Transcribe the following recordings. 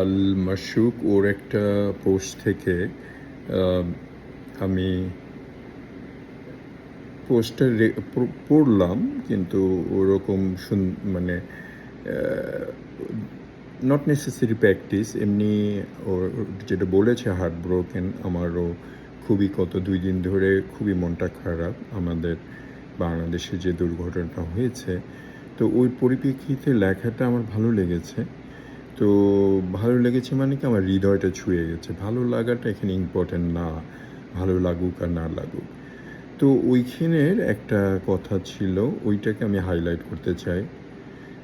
আল মাসুক ওর একটা পোস্ট থেকে আমি পোস্টটা পড়লাম, কিন্তু ওরকম মানে নট নেসেসারি প্র্যাকটিস এমনি ওর যেটা বলেছে হার্ট ব্রোকেন আমারও খুবই কত দুই দিন ধরে খুবই মনটা খারাপ, আমাদের বাংলাদেশে যে দুর্ঘটনাটা হয়েছে, তো ওই পরিপ্রেক্ষিতে লেখাটা আমার ভালো লেগেছে। তো ভালো লেগেছে মানে কি আমার হৃদয়টা ছুঁয়ে গেছে। ভালো লাগাটা এখানে ইম্পর্টেন্ট না, ভালো লাগুক আর না লাগুক। তো ওইখানের একটা কথা ছিল, ওইটাকে আমি হাইলাইট করতে চাই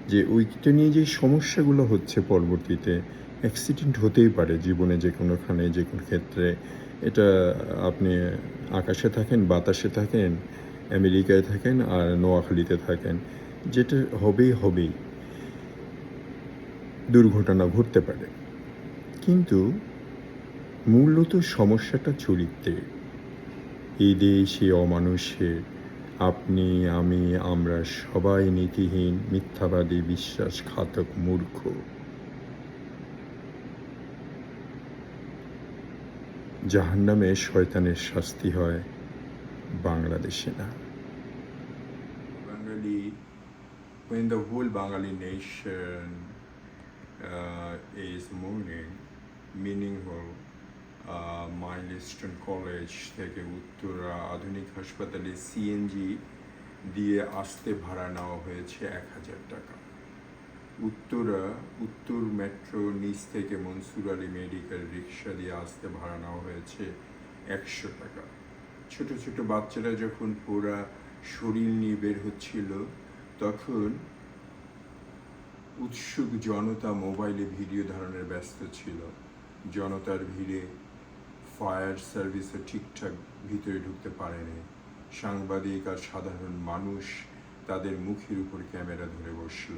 যে ওইটা নিয়ে যে সমস্যাগুলো হচ্ছে পরবর্তীতে অ্যাক্সিডেন্ট হতেই পারে জীবনে যে কোনোখানে, যে কোনো ক্ষেত্রে। এটা আপনি আকাশে থাকেন, বাতাসে থাকেন, আমেরিকায় থাকেন আর নোয়াখালীতে থাকেন, যেটা হবেই হবেই। দুর্ঘটনা ঘটতে পারে। কিন্তু মূলত সমস্যাটা চরিত্রে। এই দেশে অমানুষের আপনি, আমি, আমরা সবাই নীতিহীন, মিথ্যাবাদী, বিশ্বাসঘাতক, মূর্খ। জাহান্নামে শয়তানের শাস্তি হয় বাংলাদেশে না। Bengali when the whole Bengali nation uh, is mourning, meaningful uh, milestone college থেকে উত্তরা আধুনিক হাসপাতালে সিএনজি দিয়ে আসতে ভাড়া নেওয়া হয়েছে এক হাজার টাকা। উত্তরা উত্তর মেট্রো নিচ থেকে মনসুর আলী মেডিকেল রিক্সা দিয়ে আসতে ভাড়া নেওয়া হয়েছে একশো টাকা। ছোট ছোট বাচ্চারা যখন পুরা শরীর নিয়ে বের হচ্ছিল তখন উৎসুক জনতা মোবাইলে ভিডিও ধারণের ব্যস্ত ছিল। জনতার ভিড়ে ফায়ার সার্ভিসও ঠিকঠাক ভিতরে ঢুকতে পারেনি। সাংবাদিক আর সাধারণ মানুষ তাদের মুখের উপর ক্যামেরা ধরে বসল।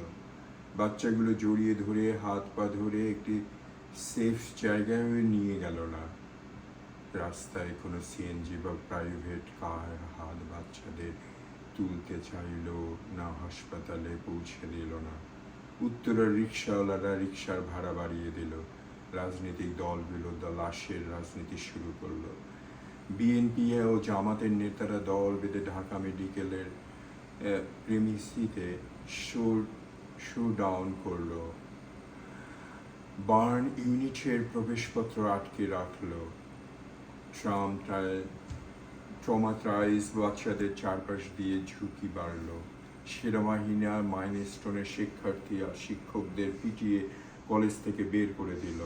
বাচ্চাগুলো জড়িয়ে ধরে, হাত পা ধরে একটি সেফ জায়গায় নিয়ে গেল না। রাস্তায় কোনো সিএনজি বা প্রাইভেট কার হাত বাচ্চাদের তুলতে চাইল না, হাসপাতালে পৌঁছে দিল না। উত্তরের রিক্সাওয়ালারা রিক্সার ভাড়া বাড়িয়ে দিল। রাজনৈতিক দলগুলো লাশের রাজনীতি শুরু করল। বিএনপি ও জামাতের নেতারা দল বেঁধে ঢাকা মেডিকেলের প্রেমিসিতে শো শো ডাউন করল। বার্ন ইউনিটের প্রবেশপত্র আটকে রাখল। ট্রাম ট্রমাট্রাইজ বাচ্চাদের চারপাশ দিয়ে ঝুঁকি বাড়ল। আর মাইনস্টোনের শিক্ষার্থী আর শিক্ষকদের পিটিয়ে কলেজ থেকে বের করে দিল।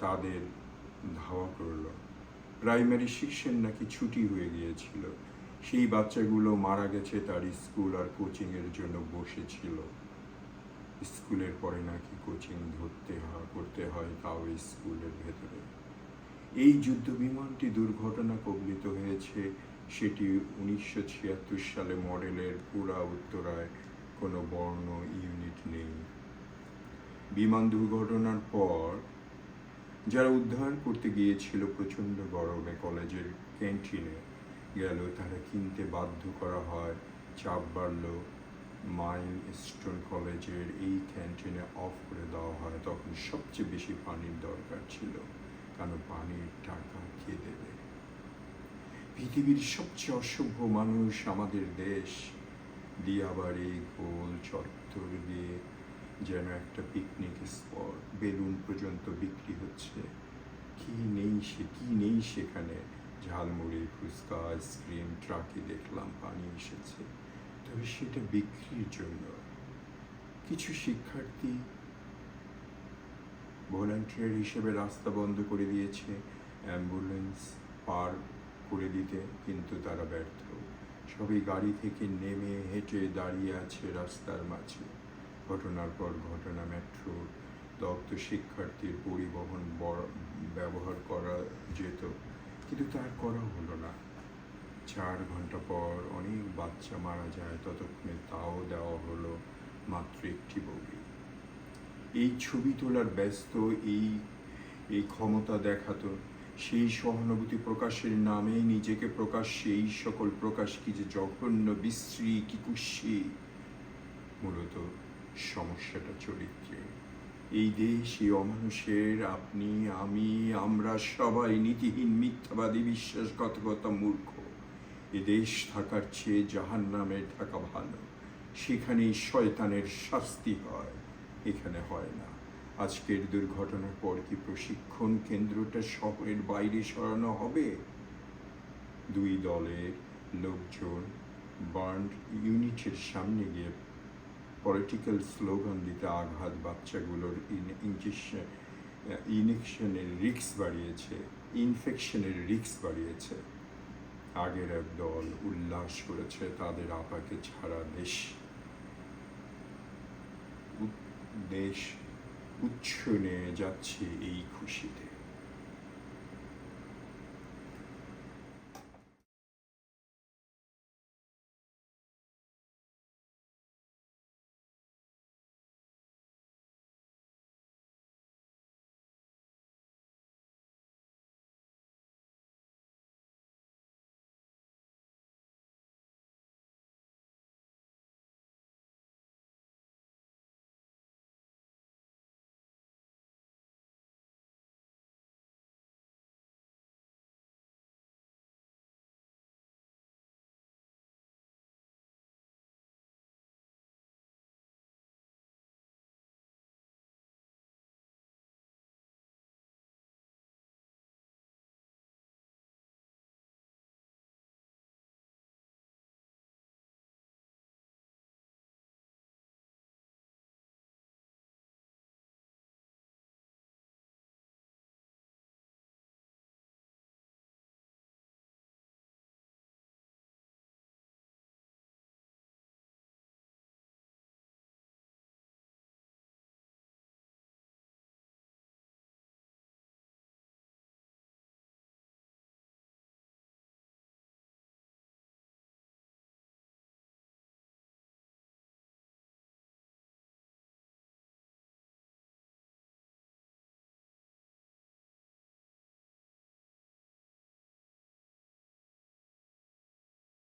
তাদের ধাওয়া করল। প্রাইমারি শিক্ষণ নাকি ছুটি হয়ে গিয়েছিল। সেই বাচ্চাগুলো মারা গেছে তার স্কুল আর কোচিংয়ের জন্য বসেছিল। স্কুলের পরে নাকি কোচিং ধরতে হয় করতে হয় তাও স্কুলের ভেতরে। এই যুদ্ধ বিমানটি দুর্ঘটনা কবলিত হয়েছে সেটি উনিশশো ছিয়াত্তর সালে মডেলের পুরা উত্তরায় কোনো বর্ণ ইউনিট নেই। বিমান দুর্ঘটনার পর যারা উদ্ধার করতে গিয়েছিল প্রচণ্ড গরমে কলেজের ক্যান্টিনে গেল, তারা কিনতে বাধ্য করা হয় চাপ বাড়ল। মাইল স্টোন কলেজের এই ক্যান্টিনে অফ করে দেওয়া হয়, তখন সবচেয়ে বেশি পানির দরকার ছিল, কারণ পানির টাকা কে দেবে? পৃথিবীর সবচেয়ে অসভ্য মানুষ আমাদের দেশ। দিয়াবাড়ি গোল চত্বর দিয়ে যেন একটা পিকনিক স্পট বেলুন পর্যন্ত বিক্রি হচ্ছে। কি নেই সে, কি নেই সেখানে? ঝালমুড়ি, ফুচকা, আইসক্রিম ট্রাকে দেখলাম পানি এসেছে। তবে সেটা বিক্রির জন্য। কিছু শিক্ষার্থী ভলান্টিয়ার হিসেবে রাস্তা বন্ধ করে দিয়েছে। অ্যাম্বুলেন্স পার করে দিতে, কিন্তু তারা ব্যর্থ। সবই গাড়ি থেকে নেমে হেঁটে দাঁড়িয়ে আছে রাস্তার মাঝে। ঘটনার পর ঘটনা মেট্রো দগ্ধ শিক্ষার্থীর পরিবহন ব্যবহার করা যেত, কিন্তু তার করা হলো না। চার ঘণ্টা পর অনেক বাচ্চা মারা যায়, ততক্ষণে তাও দেওয়া হলো মাত্র একটি বগি। এই ছবি তোলার ব্যস্ত, এই এই ক্ষমতা দেখাতো সেই সহানুভূতি প্রকাশের নামে নিজেকে প্রকাশ্যে এই সকল প্রকাশ কি যে জঘন্য, বিশ্রী, কি কুৎসি মূলত সমস্যাটা চরিত্রে। এই দেশ, এই অমানুষের আপনি, আমি, আমরা সবাই নীতিহীন, মিথ্যাবাদী, বিশ্বাসঘাতকতা, মূর্খ। এ দেশ থাকার চেয়ে জাহান নামে থাকা ভালো। সেখানেই শয়তানের শাস্তি হয়, এখানে হয় না। আজকের দুর্ঘটনার পর কি প্রশিক্ষণ কেন্দ্রটা শহরের বাইরে সরানো হবে? দুই দলের লোকজন বার্ন ইউনিটের সামনে গিয়ে পলিটিক্যাল স্লোগান দিতে আঘাত, বাচ্চাগুলোর ইনজেকশন ইনজেকশনের রিক্স বাড়িয়েছে, ইনফেকশনের রিক্স বাড়িয়েছে। আগের এক দল উল্লাস করেছে, তাদের আপাকে ছাড়া দেশ দেশ 우춘의 자치 이쿠시대